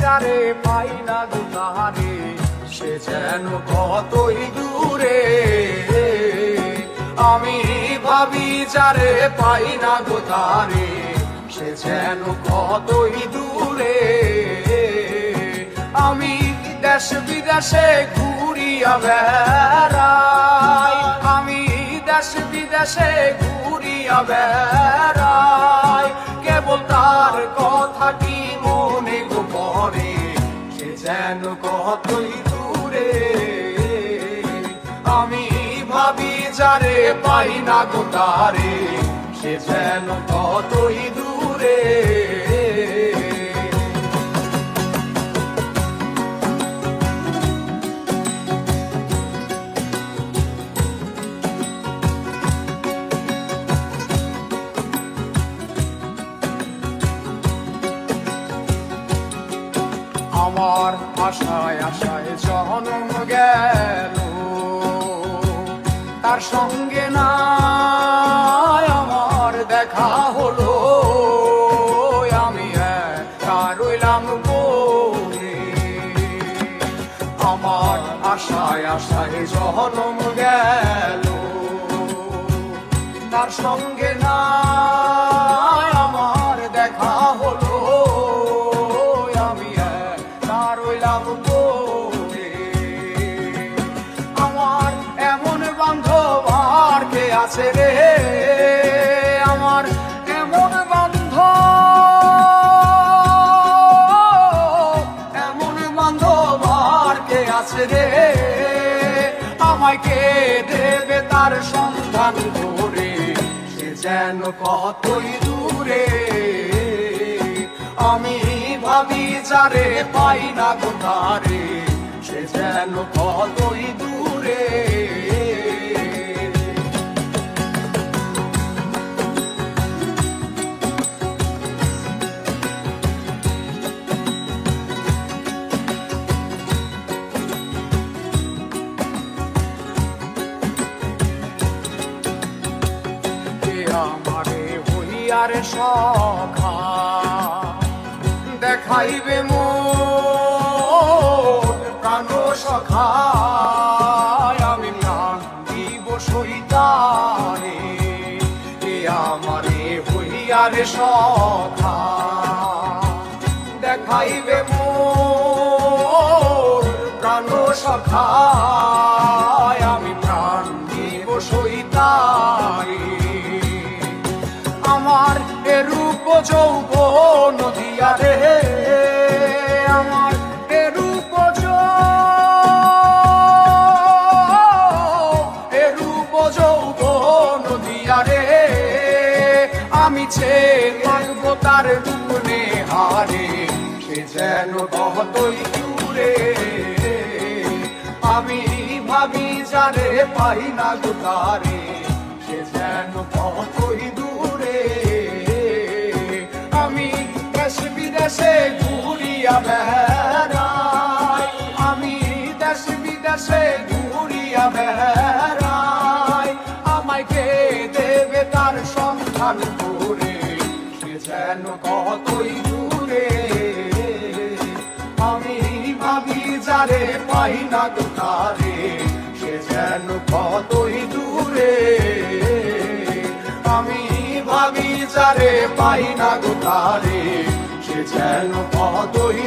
যারে পাই না গো তাহারে, সে যেন কতই দূরে। আমি ভাবি যারে পাই না গো তারে সে যেন কতই দূরে। আমি দেশ বিদেশে ঘুরিয়া বেড়াই, আমি দেশ বিদেশে ঘুরিয়া বেড়াই, কেবল তার কথাটি যেন কতই দূরে আমি ভাবি যারে পাই না গো তারে সে যেন কতই দূরে। আমার আশায় আশায় জনম গেল। তার সঙ্গে না আমার দেখা হলো। আমি রইলাম আমার আশায় আশায় জনম গেল। তার সঙ্গে না আমার এমন বান্ধব আর কে আছে রে? আমার এমন বান্ধব এমন বান্ধব আর কে আছে রে? আমায় কে দেবে তার সন্ধান করে সে যেন কতই দূরে। আমি ভাবি যারে পাই না কোথারে সে যেন কতই দূরে। আমারে হইয়ার সখা দেখাইবে মোর প্রাণ সখা আমি প্রাণ দিব সইতারে কে আমারে হইয়ার সখা, দেখাইবে মোর প্রাণ সখা আমি প্রাণ দিব সইতারে আমার এ রূপ যৌব আমি ছে মানব তার গুণে হারে, সে যেন কতই দূরে। আমি ভাবি যারে পাই না গো তারে, সে যেন কতই দূরে। আমি দেশ বিদেশে ঘুরিয়া বেড়াই, আমি দেশ বিদেশে ঘুরিয়া বেড়াই। আমায় কে দেবে তার সন্ধান করে সে যেন কতই দূরে। আমি ভাবি যারে পাই না তো তারে, সে যেন কতই দূরে। আমি ভাবি যারে পাই না গো তারে, সে যেন কতই